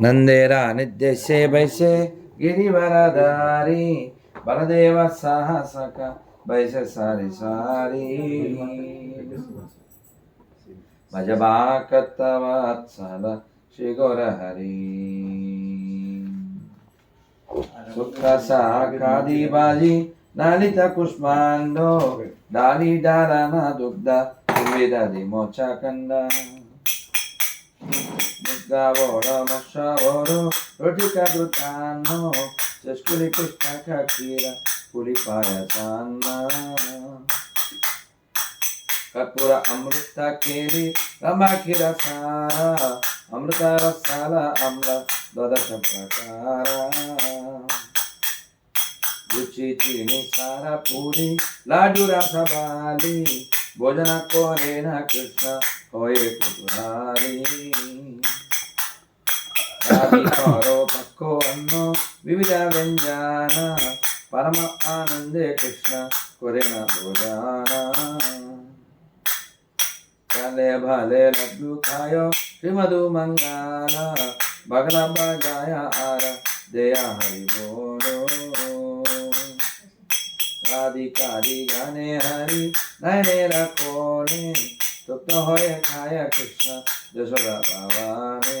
నందేరా నిద్యసే బైసే గిరివరదారి బలదేవ సాహసక బైస సారి సారి భజబాకత్తవత్సల శ్రీ గౌరహరి శుక్ర సాకాది బాజీ లలిత కుష్మాండో డాలి డాలన దుగ్ధ వివిధది మోచకంద ముద్దావోడ మొషవోడు రొటిక దుతాన్నో చష్కులి కృష్ణ కీర పులి పాయసాన్న కర్పూర అమృత కేలి రమాకిర సార అమృత రసాల అమ్ల ద్వాదశ ప్రకార రుచి చీని సార పూరి లాడు రసబాలి భోజన కోరేన కృష్ణ హోయే కుతురారి ಪಕ್ವವನ್ನು ವಿವಿಧ ವ್ಯಂಜಾನ ಪರಮ ಆನಂದೇ ಕೃಷ್ಣ ಕೊರೆನ ಭೋಜಾನ ಕಲೆ ಭಲೆ ಲಡ್ಡು ಕಾಯೋ ಶ್ರೀಮಧು ಮಂಗಾಲ ಬಗಲ ಬಗಾಯ ಆರ ಜಯ ಹರಿ ಬೋಲೋ ಕಾದಿ ಕಾದಿ ಗಾನೆ ಹರಿ ನಯನೇರ ಕೋಣೆ ತುಪ್ತ ಹೋಯ ಕಾಯ ಕೃಷ್ಣ ಯಶೋದ ಭವಾನೇ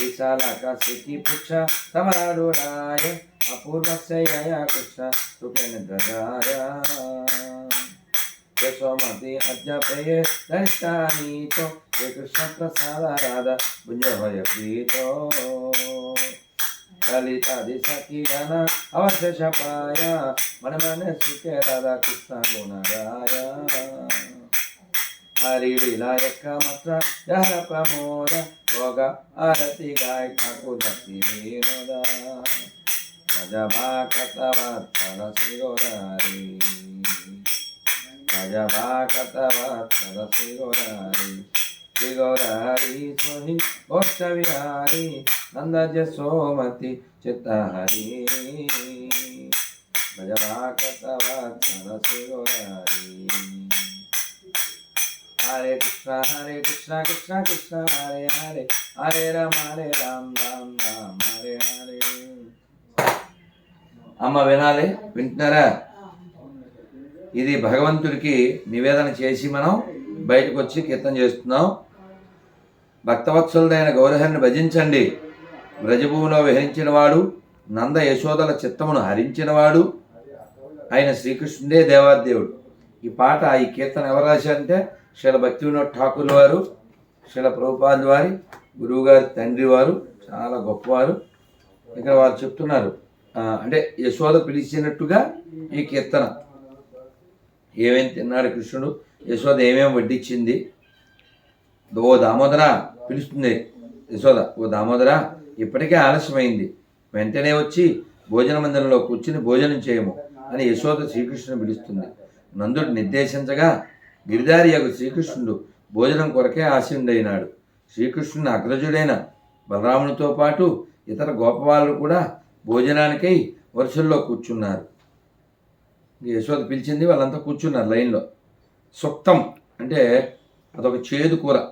विशाला का सिद्धि पुच्छा समारूढ़ाय अपूर्व से यया कुछ रूपेण ददाया। यशोमति अद्यपये दर्शानीतो हे मन मन सुखे राधा कृष्णगुणराय మన మన సుఖే రాధా కృష్ణ గుణరాయ హరి విలాయక మాత్ర జహర ప్రమోద భోగ ఆరతి గాయ ఠాకుర్ భక్తి వినోద భజ భాకత వత్సల శ్రీ గౌరారి భజ భాకత వత్సల హరే కృష్ణ హరే కృష్ణ కృష్ణ కృష్ణ హరే హరే హరే రామ హరే రామ్ రామ్ రామ్ హరే హరే అమ్మ వినాలి వింటున్నారా? ఇది భగవంతుడికి నివేదన చేసి మనం బయటకు వచ్చి కీర్తన చేస్తున్నాం. భక్తవత్సలుడైన గౌరహరిని భజించండి. వ్రజభూమిలో విహరించినవాడు నంద యశోదల చిత్తమును హరించినవాడు ఆయన శ్రీకృష్ణుడే దేవాదేవుడు. ఈ పాట ఈ కీర్తన ఎవరు రాశారంటే శిల భక్తి వినోద్ ఠాకూర్ వారు శిల ప్రభుపాద్ వారి గురువుగారి తండ్రి వారు చాలా గొప్పవారు. ఇక్కడ వారు చెప్తున్నారు అంటే యశోద పిలిచినట్టుగా ఈ కీర్తన. ఏమేం తిన్నాడు కృష్ణుడు? యశోద ఏమేమి వడ్డించింది ఓ దామోదర పిలుస్తుంది యశోద. ఓ దామోదర ఇప్పటికే ఆలస్యమైంది. వెంటనే వచ్చి భోజన మందిరంలో కూర్చుని భోజనం చేయము అని యశోద శ్రీకృష్ణుని పిలుస్తుంది. నందుడు నిర్దేశించగా గిరిదారి యొక్క శ్రీకృష్ణుడు భోజనం కొరకే ఆశయుడైనాడు శ్రీకృష్ణుని అగ్రజుడైన బలరామునితో పాటు ఇతర గోపవాళ్ళు కూడా భోజనానికై వరుసల్లో కూర్చున్నారు. యశోద పిలిచింది వాళ్ళంతా కూర్చున్నారు లైన్లో. సుక్తం అంటే అదొక చేదు కూర.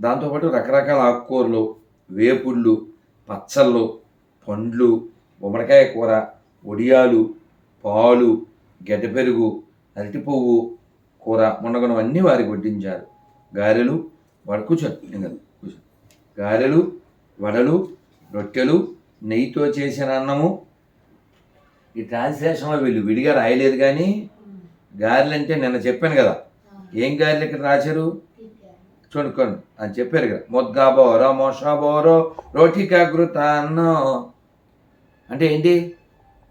దాంతోపాటు రకరకాల ఆకుకూరలు వేపుళ్ళు పచ్చళ్ళు పండ్లు గుమ్మడికాయ కూర వడియాలు పాలు గడ్డ పెరుగు అరటి పువ్వు కూర మునగనం అన్నీ వారికి వడ్డించారు. గారెలు వాడు కూర్చో ఏం కాదు కూర్చో. గారెలు వడలు రొట్టెలు నెయ్యితో చేసిన అన్నము. ఈ ట్రాన్స్లేషన్లో వీళ్ళు విడిగా రాయలేదు కానీ గారెలు అంటే నిన్న చెప్పాను కదా. ఏం గారెలు ఇక్కడ రాశారు? చూడుకోండి అని చెప్పారు కదా. మొద్గా బోరో మోషా బోరో రోటికా అన్న. అంటే ఏంటి?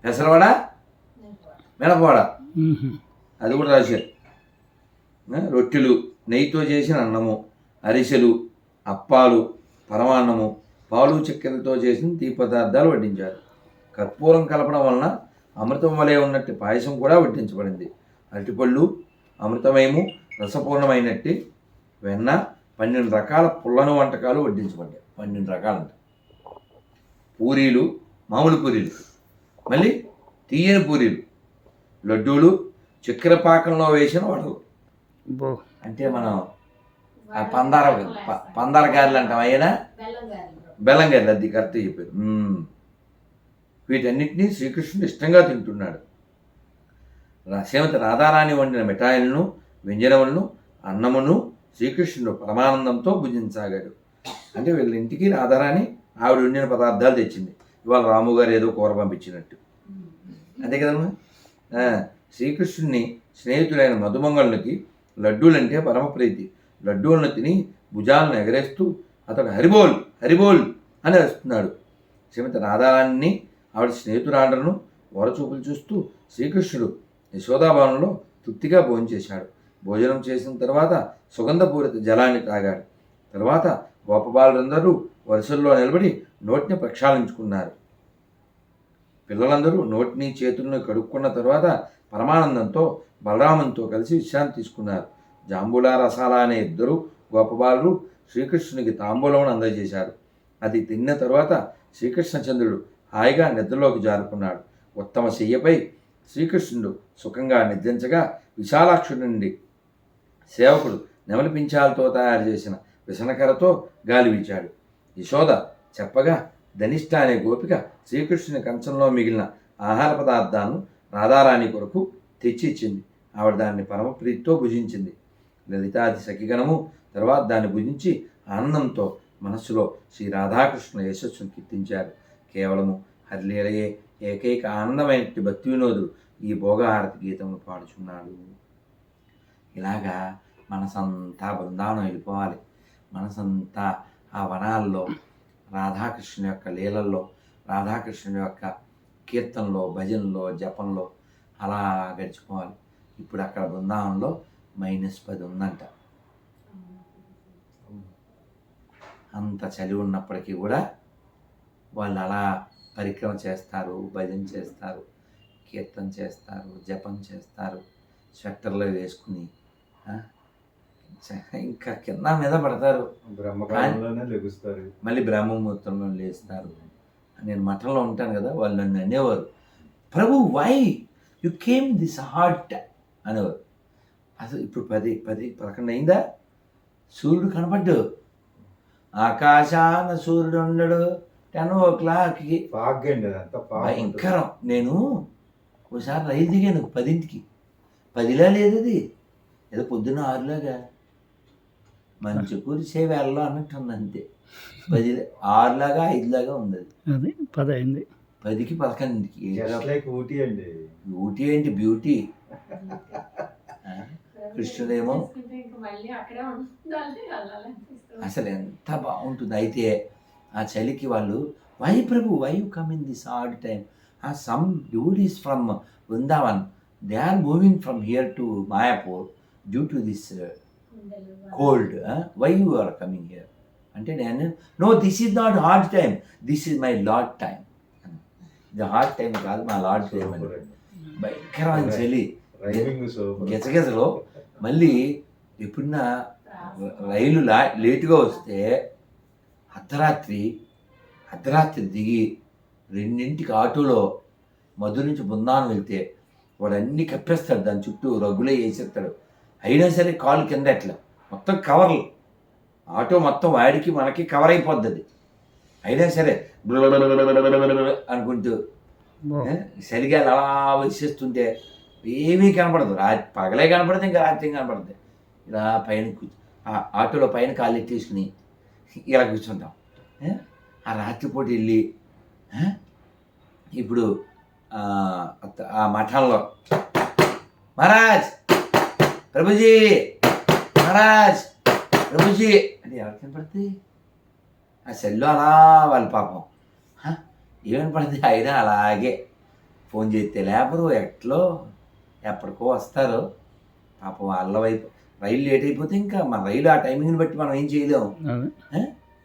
పెసరవడ? మినపవడ? అది కూడా రాశారు. రొట్టెలు నెయ్యితో చేసిన అన్నము అరిసెలు అప్పాలు పరమాన్నము పాలు చక్కెరతో చేసిన తీ పదార్థాలు వడ్డించారు. కర్పూరం కలపడం వలన అమృతం వలె ఉన్నట్టు పాయసం కూడా వడ్డించబడింది. అరటిపళ్ళు అమృతమయము రసపూర్ణమైనట్టు వెన్న పన్నెండు రకాల పుల్లను వంటకాలు వడ్డించబడ్డాయి. పన్నెండు రకాలంట. పూరీలు మామూలు పూరీలు. మళ్ళీ తీయని పూరీలు. లడ్డూలు చక్కెర పాకంలో వేసిన వడలు. అంటే మనం ఆ పందార ప- పందార గారెలు అంటాం అయినా బెల్లం గారెలు అది కరెక్ట్ చెప్పారు. వీటన్నిటినీ శ్రీకృష్ణుడు ఇష్టంగా తింటున్నాడు. రా- శ్రీమతి రాధారాణి వండిన మిఠాయిలను వ్యంజనములను అన్నమును శ్రీకృష్ణుడు పరమానందంతో భుజించసాగాడు. అంటే వీళ్ళ ఇంటికి రాధారాణి ఆవిడ వండిన పదార్థాలు తెచ్చింది. ఇవాళ రాము గారు ఏదో కూర పంపించినట్టు. అంతే కదమ్మా? శ్రీకృష్ణుని స్నేహితుడైన మధుమంగళునికి లడ్డూలంటే పరమప్రీతి లడ్డూలను తిని భుజాలను ఎగరేస్తూ అతడు హరిబోల్ హరిబోల్ అని అరుస్తున్నాడు. శ్రీమతి రాధారాణిని ఆవిడ స్నేహితురాండ్రను వరచూపులు చూస్తూ శ్రీకృష్ణుడు యశోదాభవనంలో తృప్తిగా భోంచేశాడు భోజనం చేసిన తర్వాత సుగంధపూరిత జలాన్ని తాగాడు తర్వాత గోపబాలులందరూ వరుసల్లో నిలబడి నోటిని ప్రక్షాళించుకున్నారు. పిల్లలందరూ నోటిని చేతులను కడుక్కున్న తర్వాత పరమానందంతో బలరామంతో కలిసి విశ్రాంతి తీసుకున్నారు. జాంబులా రసాల అనే ఇద్దరు గోపబాలురు శ్రీకృష్ణునికి తాంబూలం అందజేశారు. అది తిన్న తర్వాత శ్రీకృష్ణచంద్రుడు హాయిగా నిద్రలోకి జారుకున్నాడు. ఉత్తమ శయ్యపై శ్రీకృష్ణుడు సుఖంగా నిద్రించగా విశాలాక్షుడి నుండి సేవకుడు నెమలిపించాలతో తయారు చేసిన విసనకరతో గాలి వీచాడు. యశోద చెప్పగా ధనిష్ట అనే గోపిక శ్రీకృష్ణుని కంచంలో మిగిలిన ఆహార పదార్థాలను రాధారాణి కొరకు తెచ్చి ఇచ్చింది ఆవిడ దాన్ని పరమప్రీతితో భుజించింది. లలితాది సఖిగణము తర్వాత దాన్ని భుజించి ఆనందంతో మనస్సులో శ్రీ రాధాకృష్ణ యశస్సును కీర్తించారు. కేవలము హరిలీలయే ఏకైక ఆనందమైనటువంటి భక్తి వినోదుడు ఈ భోగహారతి గీతమును పాడుచున్నాడు. ఇలాగా మనసంతా బృందావనం వెళ్ళిపోవాలి. మనసంతా ఆ వనాల్లో రాధాకృష్ణ యొక్క లీలల్లో రాధాకృష్ణ యొక్క కీర్తనలో భజనలో జపంలో అలా గడిచిపోవాలి. ఇప్పుడు అక్కడ బృందావనంలో మైనస్ పది ఉందంట. అంత చలి ఉన్నప్పటికీ కూడా వాళ్ళు అలా పరిక్రమ చేస్తారు భజన చేస్తారు కీర్తన చేస్తారు జపం చేస్తారు స్వెట్టర్లో వేసుకుని ఇంకా కింద మీద పడతారు. లెగుస్తారు. మళ్ళీ బ్రహ్మముహూర్తంలో లేస్తారు. నేను మఠంలో ఉంటాను కదా వాళ్ళు నన్ను అనేవారు Prabhu why you came this heart అనేవారు. అసలు ఇప్పుడు పది పది పదకొండు అయిందా? సూర్యుడు కనపడ్డు. ఆకాశాన సూర్యుడు ఉండడు. టెన్ ఓ క్లాక్కి. భయంకరం. నేను ఒకసారి రైలు దిగాను పదింటికి. పదిలా లేదు అది ఏదో పొద్దున్న ఆరులాగా. మంచి కురిసే వేళలో అన్నట్టు ఉంది అంతే పది ఆరులాగా ఐదులాగా ఉంది అది పది అయింది పదికి లైక్ ఊటీ అండి. బ్యూటీ ఏంటి? బ్యూటీ. కృష్ణుడేమో. అసలు ఎంత బాగుంటుంది. అయితే ఆ చలికి వాళ్ళు why Prabhu why you come in this hard time ఆ some duties from Vrindavan they are moving from here to Mayapur due to this cold why you are coming here అంటే నేను no this is not hard time this is my lord time ఇది hard time కాదు మా lord time అని భయంకరమైన చలి గెజగెజలో మళ్ళీ ఎప్పుడన్నా రైలు లా లేటుగా వస్తే అర్ధరాత్రి అర్ధరాత్రి దిగి రెండింటికి ఆటోలో మధు నుంచి బృందావనం వెళ్తే వాడు అన్ని కప్పేస్తాడు దాని చుట్టూ రగ్గులే వేసేస్తాడు. అయినా సరే కాలు కింద ఎట్లా? మొత్తం కవర్లు. ఆటో మొత్తం వాడికి మనకి కవర్ అయిపోద్ది అయినా సరే అనుకుంటూ సరిగా అలా వచ్చేస్తుంటే ఏమీ కనపడదు రా పగలే కనపడదు ఇంకా రాత్రి కనపడదు. ఇలా పైన ఆ ఆటోలో పైన కాళ్ళు ఎత్తేసుకుని ఇలా కూర్చుంటాం. ఆ రాత్రిపూట వెళ్ళి ఇప్పుడు ఆ, మఠంలో మహారాజ్! ప్రభుజీ! మహారాజ్! ప్రభుజీ! అని ఎవరికి కనపడుతుంది? ఆ సెల్లో అలా వాళ్ళ పాపం. ఏమని పడింది? ఆయన అలాగే. ఫోన్ చేస్తే లేపరు ఎట్లో ఎప్పటికో వస్తారు. పాపం వాళ్ళ వైపు రైలు లేట్ అయిపోతే ఇంకా మన రైలు ఆ టైమింగ్ని బట్టి మనం ఏం చేయలేము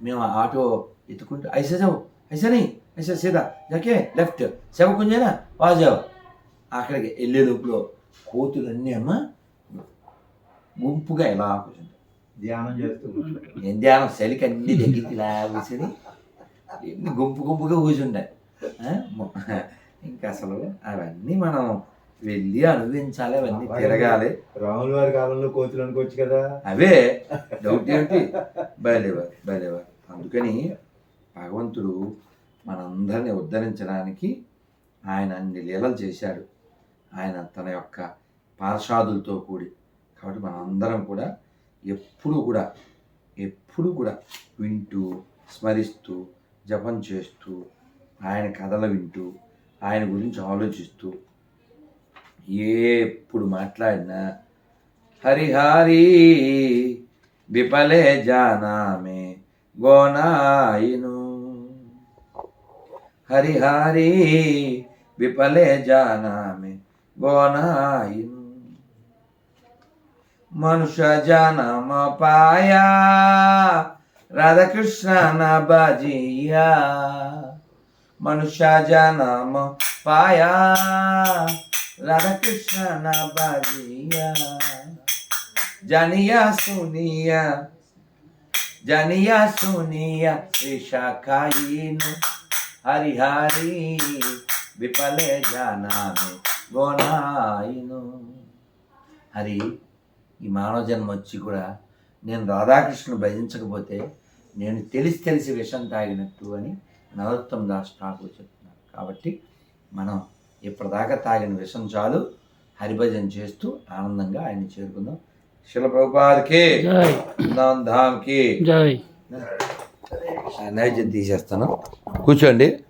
మేము ఆటో ఎత్తుకుంటూ ఐసా జావు ఐసాని ఐసా సీదా ఓకే లెఫ్ట్ శవ కొంచెనా వాజావు అక్కడికి వెళ్ళే లోపల కోతులన్నీ అమ్మ గుంపుగా ఎలా కూర్చుంటాయి. ధ్యానం చేస్తూ కూర్చోండి. నేను ధ్యానం చలికి అన్ని ఇలా కూర్చొని ఎన్ని గుంపు గుంపుగా? మొ- ఇంకా అసలు అవన్నీ మనం వెళ్ళి అనుభవించాలి అవన్నీ తిరగాలి. రాముల వారి కాలంలో కోతులు అనుకోవచ్చు కదా. అవే డౌట్ ఏంటి బయలేవారు బయలేవారు అందుకని భగవంతుడు మనందరిని ఉద్ధరించడానికి ఆయన అన్ని లీలలు చేశాడు. ఆయన తన యొక్క పార్షాదులతో కూడి. కాబట్టి మనందరం కూడా ఎప్పుడు కూడా ఎప్పుడు కూడా వింటూ స్మరిస్తూ జపం చేస్తూ ఆయన కథలు వింటూ ఆయన గురించి ఆలోచిస్తూ ఎప్పుడు మాట్లాడినా హరిహారి విపలే జానామే గోనాయిను. హరిహారి విపలే జానామే గోనాయిను. ಮನುಷ್ಯ ಜನಮ ಪಾಯ ರಾಧಾಕೃಷ್ಣನ ಬಜಿಯ ಮನುಷ್ಯ ಜನಮ ಪಾಯ ರಾಧಾಕೃಷ್ಣನ ಬಜಿಯ জানিয়া শুনিয়া জানিয়া শুনিয়া ঋষা খাইনু হরি হরি বিপলে জানামে গনাইনু হরি ఈ మానవ జన్మ వచ్చి కూడా నేను రాధాకృష్ణుని భజించకపోతే నేను తెలిసి తెలిసి విషం తాగినట్టు అని నరోత్తమ్ దాస్ ఠాకూర్ చెప్తున్నారు. కాబట్టి మనం ఇప్పటిదాకా తాగిన విషం చాలు హరిభజన చేస్తూ ఆనందంగా ఆయన్ని చేరుకుందాం. శిల ప్రభుపాదకి ధామ్కి నైవేద్యం తీసేస్తాను. కూర్చోండి.